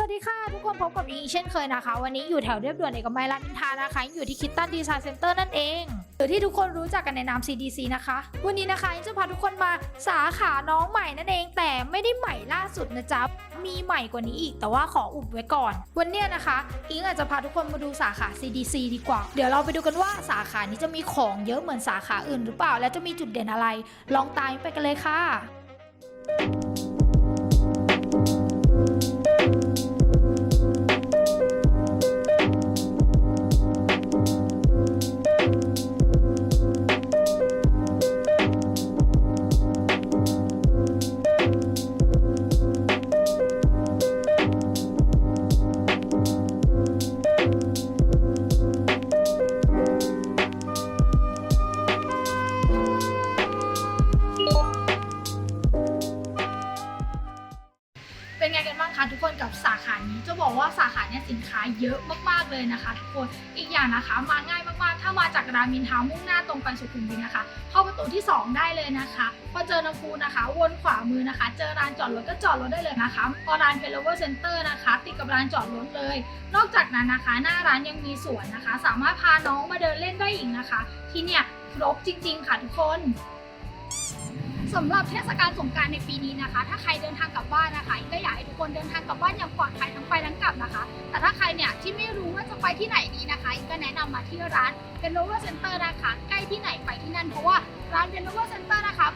วัสดีค่ะ ทุกคนพบกับอิงเช่นเคยนะคะ วันนี้อยู่แถวเรียบด่วนเอกมัยรามอินทรานะคะ อยู่ที่คิตตันดีไซน์เซ็นเตอร์นั่นเองหรือที่ทุกคนรู้จักกันในนาม CDC นะคะ วันนี้นะคะอิงจะพาทุกคนมาสาขาน้องใหม่นั่นเอง แต่ไม่ได้ใหม่ล่าสุดนะจ๊ะ มีใหม่กว่านี้อีก แต่ว่าขออุบไว้ก่อน วันเนี้ยนะคะอิงอาจจะพาทุกคนมาดูสาขา CDC ดีกว่า เดี๋ยวเราไปดูกันว่าสาขานี้จะมีของเยอะเหมือนสาขาอื่นหรือเปล่า และจะมีจุดเด่นอะไร ลองตามไปกันเลยค่ะ เป็นไงกันบ้างคะทุกคนกับสาขานี้จะบอกว่าสาขาเนี้ยสินค้าเยอะมากๆเลยนะคะ ทุกคนอีกอย่างนะคะ มาง่ายมากๆ ถ้ามาจากรามินทามุ่งหน้าตรงไปสุขุมวิทนะคะ เข้าประตูที่ 2 ได้เลยนะคะพอเจอน้ำพุนะคะ วนขวามือนะคะ เจอร้านจอดรถก็จอดรถได้เลยนะคะพอร้านเป็น lover center นะคะ ติดกับร้านจอดรถเลย นอกจากนั้นนะคะ หน้าร้านยังมีสวนนะคะ สามารถพาน้องมาเดินเล่นได้อีกนะคะ ที่เนี่ยครบจริง ๆ ค่ะทุกคนสำหรับเทศกาลสงการในปีนี้นะคะ ถ้าใครเดินทางกลับบ้านนะคะ คนเดินทางกลับบ้านอย่างปลอดภัยทั้งไปทั้งกลับนะคะ แต่ถ้าใครเนี่ยที่ไม่รู้ว่าจะไปที่ไหนดีนะคะก็แนะนำมาที่ร้านเป็นโลว์เซ็นเตอร์นะคะใกล้ที่ไหนไปที่นั่นเพราะว่าร้านเป็นโนเวอร์เซ็นะคะเตอร์นะคะ